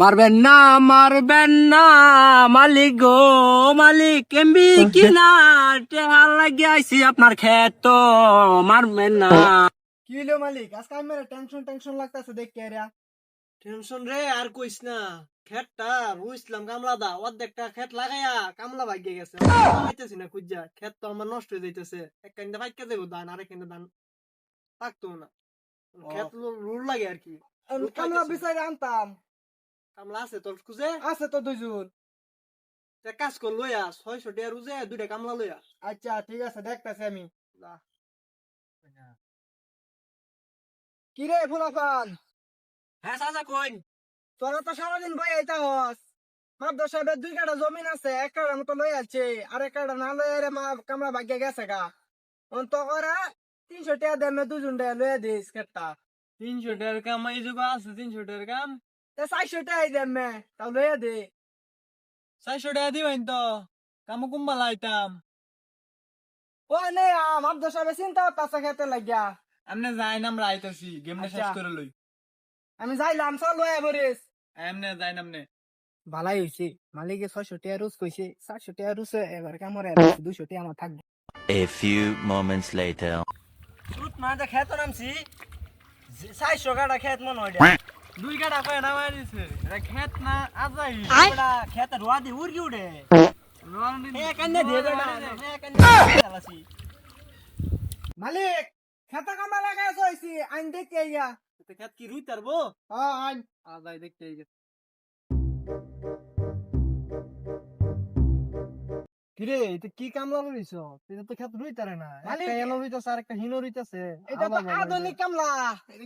মারবেন না মারবেন না। মালিক গো মালিক এমবি কিনা? টেহার লাগি আইছি আপনার ক্ষেত তো মারবেন না। কি হলো মালিক? আজকে আমার টেনশন টেনশন লাগতেছে দেখ কে রে টেনশন রে আর কইস না। খেতটা রুইছিলাম কামলা দা অর্ধেকটা খেত লাগাইয়া কামলা ভাগ্যে গেছে। পাইতেছি না খুঁজা খেত তো আমার নষ্ট হয়ে যাইতেছে। এক কান্দা ভাগ্যে দেবো ধান আরেক কান্দা ধান পাকতো না। খেত রুল লাগে আর কি। কামলা। বিচারে আনতাম। কামলা আছে তোর খুঁজে? আছে তো দুইজন। তে কাজ কর লইয়া ছয়শো টাকা রুজে দুইটা কামলা লইয়া আচ্ছা ঠিক আছে দেখতেছি আমি। লা। কি রে ফুলাফান? হ্যাঁ চাচা কইন। তোরা তো সারাদিন বই আইতা হস মাদ্র সাহেবের দুই কাটা জমিন আছে এক কাটা মতো লই আছে আর এক কাটা না লই রে মা কামরা ভাগ্যে গেছে গা। অন্ত করে তিনশো টাকা দেমে দুজন টাকা লইয়া দিস কেটটা। তিনশো টাকার কাম এই যুগ আছে তিনশো টাকার কাম। তে চারশো টাকা দেমে তাও লইয়া দে চারশো টাকা দিবেন তো কাম কুম্বা লাইতাম ও নে মাদ্র সাহেবের চিন্তা পাশা খেতে লাগিয়া এমনে যাই নাম রাইতাছি গেমটা শেষ। করে লই আমি যাইলাম চল লইয়া বরিস এমনে যাই নামনে ভালাই হয়েছে মালিকে ছয়শো টাকা রুজ কইছে চারশো টাকা রুজে এবার কেমন দুশো টাকা আমার থাকবে A few moments later. সুত মাঝে খেত নামছি চারশো কাটা খেত মনে হয় দুই কাটা কয়ে নামাই দিছে। এটা খেত না আজাই। খেতে রোয়া দি উড়কি চালাছি মালিক খেতা কামা লাগাই হয়েছি আইন দেখতে ইয়া খেত কি রুই তারবো? হ্যাঁ আইন। আজাই দেখতে গেছে কিরে এটা কি কামলা এটা তো খেত রুই তারে না। মালিক- একটা এলো রুইতাছে আর একটা হিনো রুইতাছে। এটা তো আধুনিক কামলা।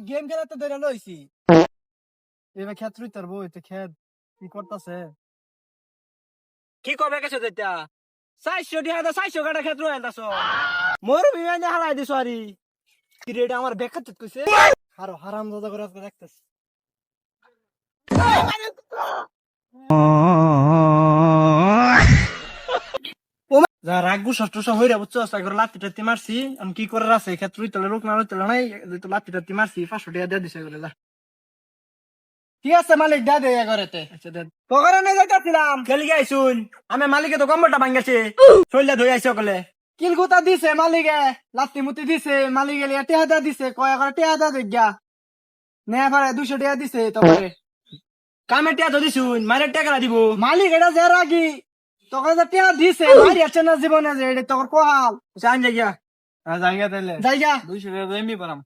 গেম খেলাতে ধরে লইছি। এবার খেত রুই তারবো এটা খেত কি করতাছে? কি কবে গেছো তেতিয়া চারশো দিয়া চারশো কাটা খেত রয়ে আনতাছ মোর বিমানে হালাই দিছ আরি। কিরেটা আমার বেকার কইছে? আরও হারাম দাদা করে আজকে দেখতেছি। যা রাগু ষষ্ঠ হইরা বুঝছ লাত্তি টাত্তি মারছি। আমি কি করার আছে? ক্ষেত্র রুইতলে লোক না রুইতলে নাই লাত্তি টাত্তি মারছি পাঁচশো টাকা দিয়ে দিছে করে ঠিক আছে মালিক? দা দে এগারেতে আচ্ছা দেন যাইতাছিলাম। খেলি গাইছুন আমি মালিকে তো কম্বরটা ভাঙ্গাছে শৈলা ধুই আইছে সকলে কিলকুতা দিছে মালিকে লাত্তি মুতি দিছে মালিকে লিয়া টেহা দা দিছে কয় করে টেহা দা দেখিয়া। নে পারে দুশো টাকা দিছে তারপরে কামে টিয়া তো দিছুন মারে টাকা দিব? মালিক এটা যে রাগি। তোকে যে টেহা দিছে মারি আছে না জীবনে যে এটা তোর কোহাল। জান জায়গা জায়গা তাইলে। যাইগা। দুইশো টাকা এমনি পারাম।